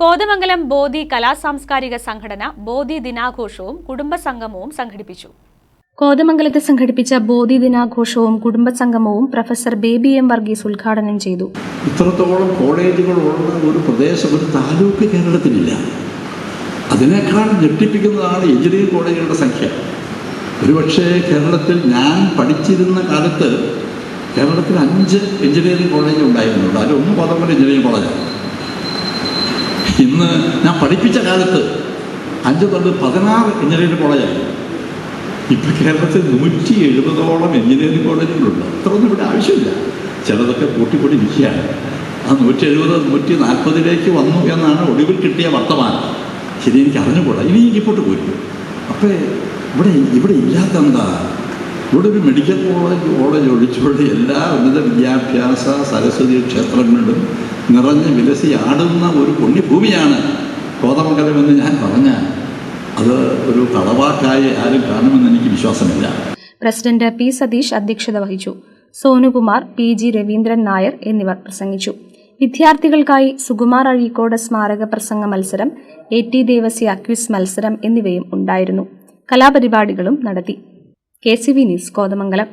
കോതമംഗലം ബോധി കലാസാംസ്കാരിക സംഘടന ബോധി ദിനാഘോഷവും കുടുംബസംഗമവും സംഘടിപ്പിച്ചു. കോതമംഗലത്ത് സംഘടിപ്പിച്ച ബോധി ദിനാഘോഷവും കുടുംബസംഗമവും പ്രൊഫസർ ബേബി എം വർഗീസ് ഉദ്ഘാടനം ചെയ്തു. ഇത്രത്തോളം കോളേജുകൾ ഉള്ള ഒരു പ്രദേശം ഒരു താലൂക്ക് കേരളത്തിലില്ല. അതിനേക്കാൾ ഞെട്ടിപ്പിക്കുന്നതാണ് എഞ്ചിനീയറിംഗ് കോളേജുകളുടെ സംഖ്യ. ഒരുപക്ഷെ കേരളത്തിൽ ഞാൻ പഠിച്ചിരുന്ന കാലത്ത് കേരളത്തിൽ അഞ്ച് എഞ്ചിനീയറിംഗ് കോളേജ് ഉണ്ടായിരുന്നുള്ളൂ. ഒന്ന് കോതമംഗലം എഞ്ചിനീയറിംഗ് കോളേജാണ്. ഇന്ന് ഞാൻ പഠിപ്പിച്ച കാലത്ത് അഞ്ച് തൊട്ട് പതിനാറ് എഞ്ചിനീയറിംഗ് കോളേജായി ഇപ്പം കേരളത്തിൽ നൂറ്റി എഴുപതോളം എഞ്ചിനീയറിംഗ് കോളേജുകളുണ്ട്. അത്രയൊന്നും ഇവിടെ ആവശ്യമില്ല. ചിലതൊക്കെ കൂട്ടിക്കൂടി വിഷയമാണ് ആ നൂറ്റി എഴുപത് നൂറ്റി നാൽപ്പതിലേക്ക് വന്നു എന്നാണ് ഒടുവിൽ കിട്ടിയ വർത്തമാനം. ശരി എനിക്ക് അറിഞ്ഞുകൂടാ. ഇനി ഇങ്ങോട്ട് പോയി. അപ്പോൾ ഇവിടെ ഇവിടെ ഇല്ലാത്ത എന്താ ഇവിടെ ഒരു മെഡിക്കൽ കോളേജ് കോളേജ് ഒഴിച്ചുകൊണ്ട് എല്ലാ ഉന്നത വിദ്യാഭ്യാസ സരസ്വതി ക്ഷേത്രങ്ങളിലും നിറഞ്ഞ് വിലസി ആടുന്ന ഒരു പുണ്യഭൂമിയാണ് കോതമംഗലം എന്ന് ഞാൻ പറഞ്ഞാൽ. അത് ഒരു കളവാക്കായി ആരും കാണുമെന്ന് എനിക്ക് വിശ്വാസമില്ല. പ്രസിഡന്റ് പി സതീഷ് അധ്യക്ഷത വഹിച്ചു. സോനുകുമാർ പി ജി രവീന്ദ്രൻ നായർ എന്നിവർ പ്രസംഗിച്ചു. വിദ്യാർത്ഥികൾക്കായി സുകുമാർ അഴീക്കോട് സ്മാരക പ്രസംഗ മത്സരം എ ടി ദേവസി അക്വിസ് മത്സരം എന്നിവയും ഉണ്ടായിരുന്നു. കലാപരിപാടികളും നടത്തി. K C V news Kothamangalam.